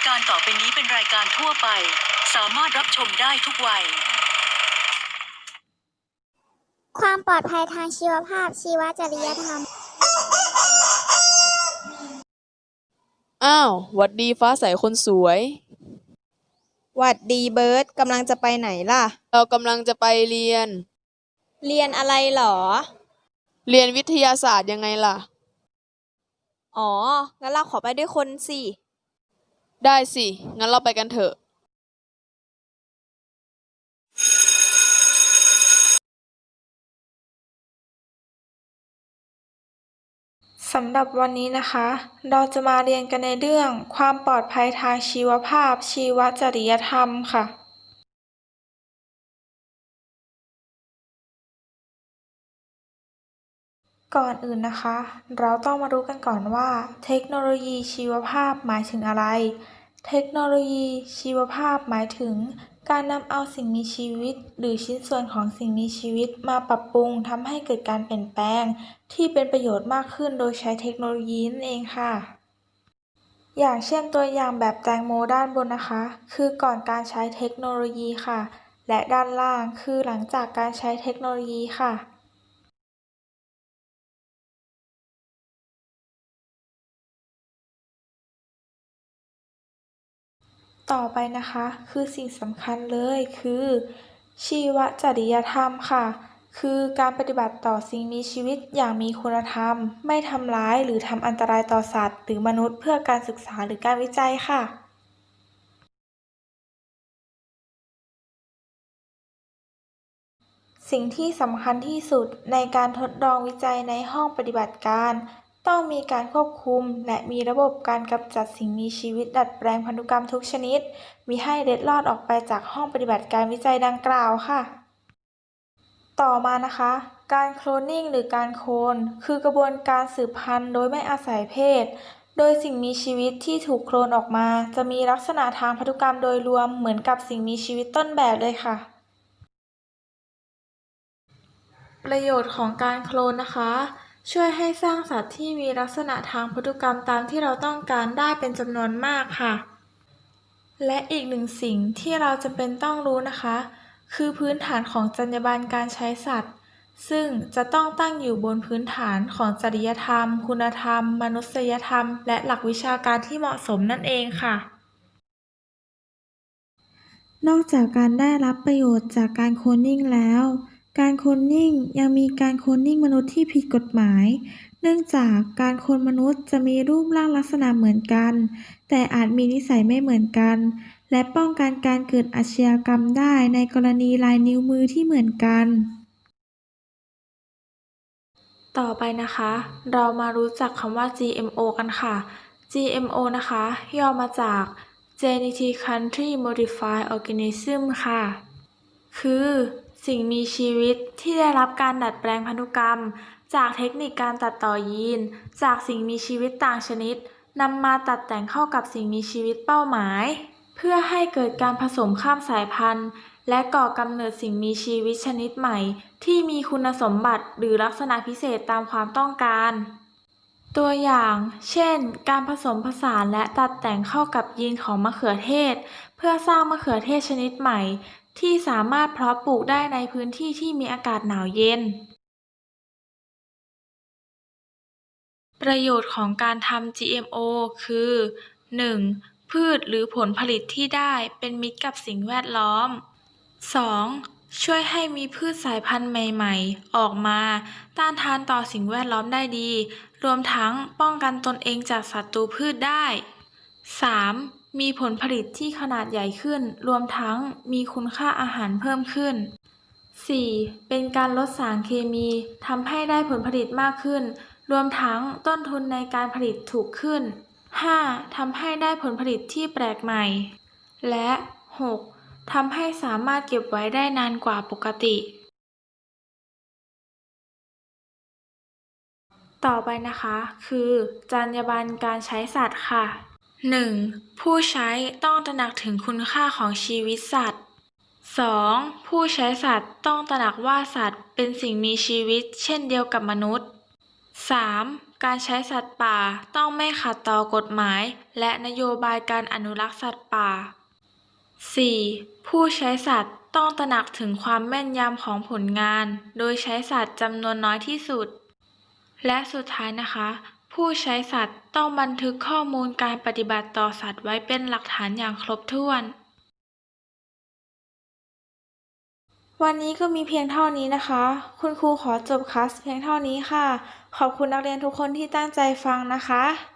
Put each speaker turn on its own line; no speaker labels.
ายการต่อไปนี้เป็นรายการทั่วไป สามารถรับชมได้ทุกวัย
ความปลอดภัยทางชีวภาพชีวจริยธรรม
อ้าวหวัดดีฟ้าใสคนสวย
หวัดดีเบิร์ตกำลังจะไปไหนล่ะ
เรากำลังจะไปเรียน
เรียนอะไรหรอ
เรียนวิทยาศาสตร์ยังไงล่ะ
อ๋อ งั้นเราขอไปด้วยคนสิ
ได้สิ งั้นเราไปกันเถอะ
สำหรับวันนี้นะคะ เราจะมาเรียนกันในเรื่องความปลอดภัยทางชีวภาพชีวจริยธรรมค่ะ ก่อนอื่นนะคะ เราต้องมารู้กันก่อนว่า เทคโนโลยีชีวภาพหมายถึงอะไร เทคโนโลยีชีวภาพหมายถึง การนำเอาสิ่งมีชีวิต หรือชิ้นส่วนของสิ่งมีชีวิตมาปรับปรุงทำให้เกิดการเปลี่ยนแปลง ที่เป็นประโยชน์มากขึ้นโดยใช้เทคโนโลยีนั่นเองค่ะอย่างเช่นตัวอย่างแบบแตงโมด้านบนนะคะ คือก่อนการใช้เทคโนโลยีค่ะ และด้านล่างคือหลังจากการใช้เทคโนโลยีค่ะ ต่อไปนะคะคือสิ่งสำคัญเลยคือ ชีวจริยธรรมค่ะ คือการปฏิบัติต่อสิ่งมีชีวิตอย่างมีคุณธรรม ไม่ทำร้ายหรือทำอันตรายต่อสัตว์ หรือมนุษย์เพื่อการศึกษาหรือการวิจัยค่ะสิ่งที่สำคัญที่สุดในการทดลองวิจัยในห้องปฏิบัติการ ต้องมีการควบคุม และมีระบบการกำจัดสิ่งมีชีวิตดัดแปลงพันธุกรรมทุกชนิด มิให้เล็ดลอดออกไปจากห้องปฏิบัติการวิจัยดังกล่าวค่ะ ต่อมานะคะ การโคลนนิ่งหรือการโคลนคือกระบวนการสืบพันธุ์โดยไม่อาศัยเพศ โดยสิ่งมีชีวิตที่ถูกโคลนออกมา จะมีลักษณะทางพันธุกรรมโดยรวมเหมือนกับสิ่งมีชีวิตต้นแบบเลยค่ะประโยชน์ของการโคลนนะคะ ช่วยให้สร้างสัตว์ที่มีลักษณะทางพันธุกรรมตามที่เราต้องการได้เป็นจำนวนมากค่ะ และอีกหนึ่งสิ่งที่เราจำเป็นต้องรู้นะคะ คือพื้นฐานของจรรยาบรรณการใช้สัตว์ ซึ่งจะต้องตั้งอยู่บนพื้นฐานของจริยธรรม คุณธรรม มนุษยธรรม และหลักวิชาการที่เหมาะสมนั่นเองค่ะนอกจากการได้รับประโยชน์จากการโคลนนิ่งแล้ว การโคลนนิ่งยังมีการโคลนนิ่งมนุษย์ที่ผิดกฎหมาย เนื่องจากการโคลนมนุษย์จะมีรูปร่างลักษณะเหมือนกัน แต่อาจมีนิสัยไม่เหมือนกัน และป้องกันการเกิดอาชญากรรมได้ในกรณีลายนิ้วมือที่เหมือนกัน ต่อไปนะคะ เรามารู้จักคำว่า GMO กันค่ะ GMO นะคะ ย่อมาจาก Genetically Modified Organism ค่ะ คือ สิ่งมีชีวิตที่ได้รับการดัดแปลงพันธุกรรม จากเทคนิคการตัดต่อยีน จากสิ่งมีชีวิตต่างชนิดนำมาตัดแต่งเข้ากับสิ่งมีชีวิตเป้าหมาย เพื่อให้เกิดการผสมข้ามสายพันธุ์ และก่อกำเนิดสิ่งมีชีวิตชนิดใหม่ ที่มีคุณสมบัติหรือลักษณะพิเศษตามความต้องการ ตัวอย่าง เช่น การผสมผสานและตัดแต่งเข้ากับยีนของมะเขือเทศ เพื่อสร้างมะเขือเทศชนิดใหม่ ที่สามารถเพาะปลูกได้ในพื้นที่ที่มีอากาศหนาวเย็น ประโยชน์ของการทำ GMO คือ 1. พืชหรือผลผลิตที่ได้เป็นมิตรกับสิ่งแวดล้อม 2. ช่วยให้มีพืชสายพันธุ์ใหม่ๆ ออกมา ต้านทานต่อสิ่งแวดล้อมได้ดี รวมทั้งป้องกันตนเองจากศัตรูพืชได้ 3. มีผลผลิตที่ขนาดใหญ่ขึ้น รวมทั้งมีคุณค่าอาหารเพิ่มขึ้น 4. เป็นการลดสารเคมีทำให้ได้ผลผลิตมากขึ้น รวมทั้งต้นทุนในการผลิตถูกขึ้น 5. ทำให้ได้ผลผลิตที่แปลกใหม่ และ 6. ทำให้สามารถเก็บไว้ได้นานกว่าปกติ ต่อไปนะคะ คือจรรยาบรรณการใช้สัตว์ค่ะ 1. ผู้ใช้ต้องตระหนักถึงคุณค่าของชีวิตสัตว์ 2. ผู้ใช้สัตว์ต้องตระหนักว่าสัตว์เป็นสิ่งมีชีวิตเช่นเดียวกับมนุษย์ 3. การใช้สัตว์ป่าต้องไม่ขัดต่อกฎหมาย และนโยบายการอนุรักษ์สัตว์ป่า 4. ผู้ใช้สัตว์ต้องตระหนักถึงความแม่นยำของผลงาน โดยใช้สัตว์จำนวนน้อยที่สุด และสุดท้ายนะคะ ผู้ใช้สัตว์ต้องบันทึกข้อมูลการปฏิบัติต่อสัตว์ไว้เป็นหลักฐานอย่างครบถ้วน วันนี้ก็มีเพียงเท่านี้นะคะ คุณครูขอจบคลาสเพียงเท่านี้ค่ะ ขอบคุณนักเรียนทุกคนที่ตั้งใจฟังนะคะ